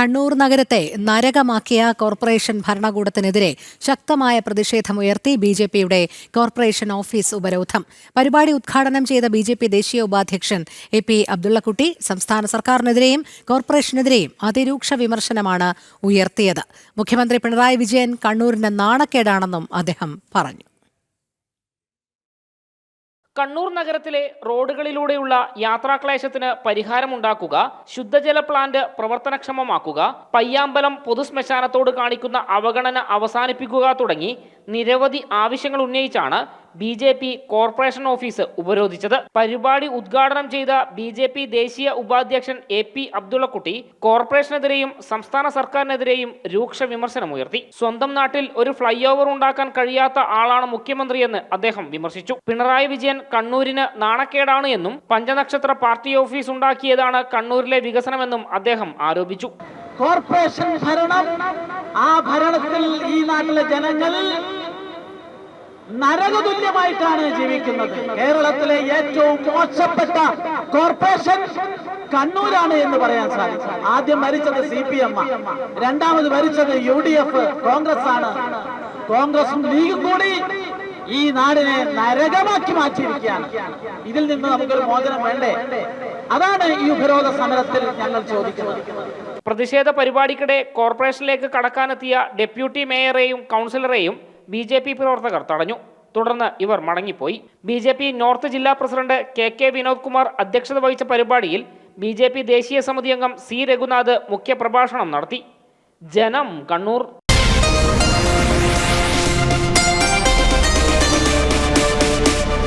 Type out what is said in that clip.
കണ്ണൂർ നഗരത്തെ നരകമാക്കിയ കോർപ്പറേഷൻ ഭരണകൂടത്തിനെതിരെ ശക്തമായ പ്രതിഷേധമുയർത്തി ബി ജെ പിയുടെ കോർപ്പറേഷൻ ഓഫീസ് ഉപരോധം. പരിപാടി ഉദ്ഘാടനം ചെയ്ത ബി ജെ പി ദേശീയ ഉപാധ്യക്ഷൻ എ പി അബ്ദുള്ളക്കുട്ടി സംസ്ഥാന സർക്കാരിനെതിരെയും കോർപ്പറേഷനെതിരെയും അതിരൂക്ഷ വിമർശനമാണ് ഉയർത്തിയത്. മുഖ്യമന്ത്രി പിണറായി വിജയൻ കണ്ണൂരിന് നാണക്കേടാണെന്നും അദ്ദേഹം പറഞ്ഞു. കണ്ണൂർ നഗരത്തിലെ റോഡുകളിലൂടെയുള്ള യാത്രാക്ലേശത്തിന് പരിഹാരമുണ്ടാക്കുക ശുദ്ധജല പ്ലാന്റ് പ്രവർത്തനക്ഷമമാക്കുക പയ്യാമ്പലം പൊതുശ്മശാനത്തോട് കാണിക്കുന്ന അവഗണന അവസാനിപ്പിക്കുക തുടങ്ങി നിരവധി ആവശ്യങ്ങൾ ഉന്നയിച്ചാണ് B J P corporation office ഉപരോധിച്ചത്. പരിപാടി ഉദ്ഘാടനം ചെയ്ത ബി ജെ പി ദേശീയ ഉപാധ്യക്ഷൻ എ പി അബ്ദുള്ളക്കുട്ടി കോർപ്പറേഷനെതിരെയും സംസ്ഥാന സർക്കാരിനെതിരെയും രൂക്ഷ വിമർശനമുയർത്തി സ്വന്തം നാട്ടിൽ ഒരു ഫ്ലൈ ഓവർ ഉണ്ടാക്കാൻ കഴിയാത്ത ആളാണ് മുഖ്യമന്ത്രിയെന്ന് അദ്ദേഹം വിമർശിച്ചു. പിണറായി വിജയൻ കണ്ണൂരിന് നാണക്കേടാണ് എന്നും പഞ്ചനക്ഷത്ര പാർട്ടി ഓഫീസ് ഉണ്ടാക്കിയതാണ് കണ്ണൂരിലെ വികസനമെന്നും അദ്ദേഹം ആരോപിച്ചു. കോർപ്പറേഷൻ ഭരണം ആ ഭരണത്തിൽ ഈ നാട്ടിലെ ജനങ്ങൾ നരകതുല്യമായിട്ടാണ് ജീവിക്കുന്നത്. കേരളത്തിലെ ഏറ്റവും മോശപ്പെട്ട കോർപ്പറേഷൻ കണ്ണൂരാണ് എന്ന് പറയാൻ സാധിക്കും. ആദ്യം മരിച്ചത് സി പി എം രണ്ടാമത് മരിച്ചത് യു ഡി എഫ് കോൺഗ്രസ് ആണ് കോൺഗ്രസും ലീഗും കൂടി ഈ നാടിനെ നരകമാക്കി മാറ്റിയിരിക്കുകയാണ്. ഇതിൽ നിന്ന് നമുക്കൊരു മോചനം വേണ്ടേ? അതാണ് ഈ ഉപരോധ സമരത്തിൽ ഞങ്ങൾ ചോദിക്കുന്നത്. പ്രതിഷേധ പരിപാടിക്കിടെ കോർപ്പറേഷനിലേക്ക് കടക്കാനെത്തിയ ഡെപ്യൂട്ടി മേയറേയും കൗൺസിലറെയും ബി ജെ പി പ്രവർത്തകർ തടഞ്ഞു. തുടർന്ന് ഇവർ മടങ്ങിപ്പോയി. ബി ജെ പി നോർത്ത് ജില്ലാ president K K Vinod Kumar അധ്യക്ഷത വഹിച്ച പരിപാടിയിൽ ബി ജെ പി ദേശീയ സമിതി അംഗം സി രഘുനാഥ് മുഖ്യപ്രഭാഷണം നടത്തി. ജനം കണ്ണൂർ.